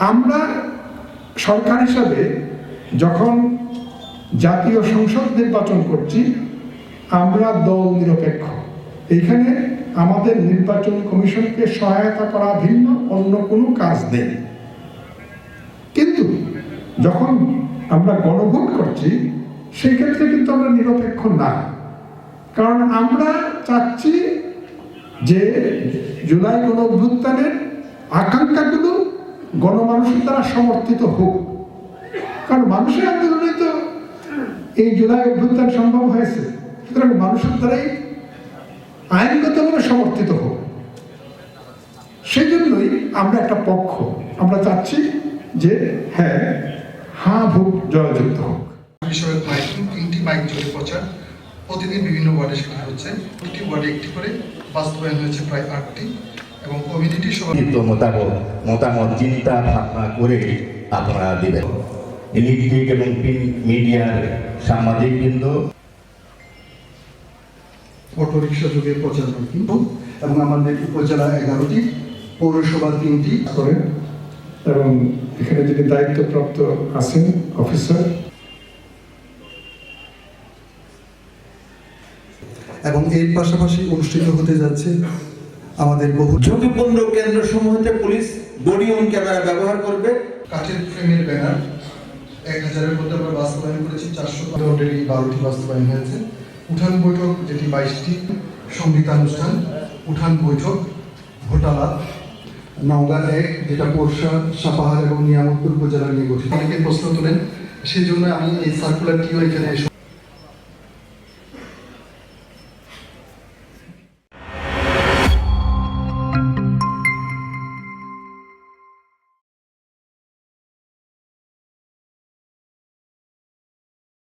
আমরা সরকার হিসাবে যখন জাতীয় সংসদ নির্বাচন করছি, আমরা দল নিরপেক্ষ। এইখানে আমাদের নির্বাচন কমিশনকে সহায়তা করা ভিন্ন, অন্য কোনো কাজ নেই। কিন্তু যখন আমরা গণভোট করছি সেই ক্ষেত্রে কিন্তু আমরা নিরপেক্ষ না। কারণ আমরা চাচ্ছি যে জুলাই গণ অভ্যুত্থানের আকাঙ্ক্ষাগুলো গণমানুষের দ্বারা সমর্থিত হোক। কারণ মানুষের আন্দোলনে তো এই জুলাই অভ্যুত্থান সম্ভব হয়েছে। সুতরাং মানুষের দ্বারাই আইনগতভাবে সমর্থিত হোক। সেই জন্যই আমরা একটা পক্ষ। আমরা চাচ্ছি যে হ্যাঁ হা ভোট জয়যুক্ত হোক। বিষয়ক মাইকিং তিনটি মাইক জুড়ে প্রচার। প্রতিদিন বিভিন্ন ওয়ার্ডে সেটি হচ্ছে। প্রতিটি ওয়ার্ডে একটি করে বাস্তবায়ন হয়েছে প্রায় আটটি। এবং কমিউনিটি মতামত চিন্তা ভাবনা করে আপনারা দিবেন। ইলেকট্রিক এবং প্রিন্ট মিডিয়ার সাংবাদিক বৃন্দ। অটোরিকশা যুগে প্রচার মাইকিং এবং আমাদের উপজেলা এগারোটি পৌরসভা তিনটি। করেন এবং এখানে যিনি দায়িত্বপ্রাপ্ত আছেন অফিসার। এবং এর পাশাপাশি অনুষ্ঠিত হতে যাচ্ছে আমাদের বহু ঝুঁকিপূর্ণ কেন্দ্রসমূহতে পুলিশ বডি অন ক্যামেরা ব্যবহার করবে। কাঠের ফ্রেমের ব্যানার এক হাজারের মধ্যে আমরা বাস্তবায়ন করেছি চারশো অলরেডি বারোটি বাস্তবায়ন হয়েছে। উঠান বৈঠক যেটি বাইশটি সংগীতানুষ্ঠান উঠান বৈঠক ঘোটালা নওগাঁ এক যেটা পোরশা সাপাহার এবং নিয়ামতপুর উপজেলা নিয়ে গঠিত। অনেকে প্রশ্ন তোলেন সেই জন্য আমি এই সার্কুলারটিও এখানে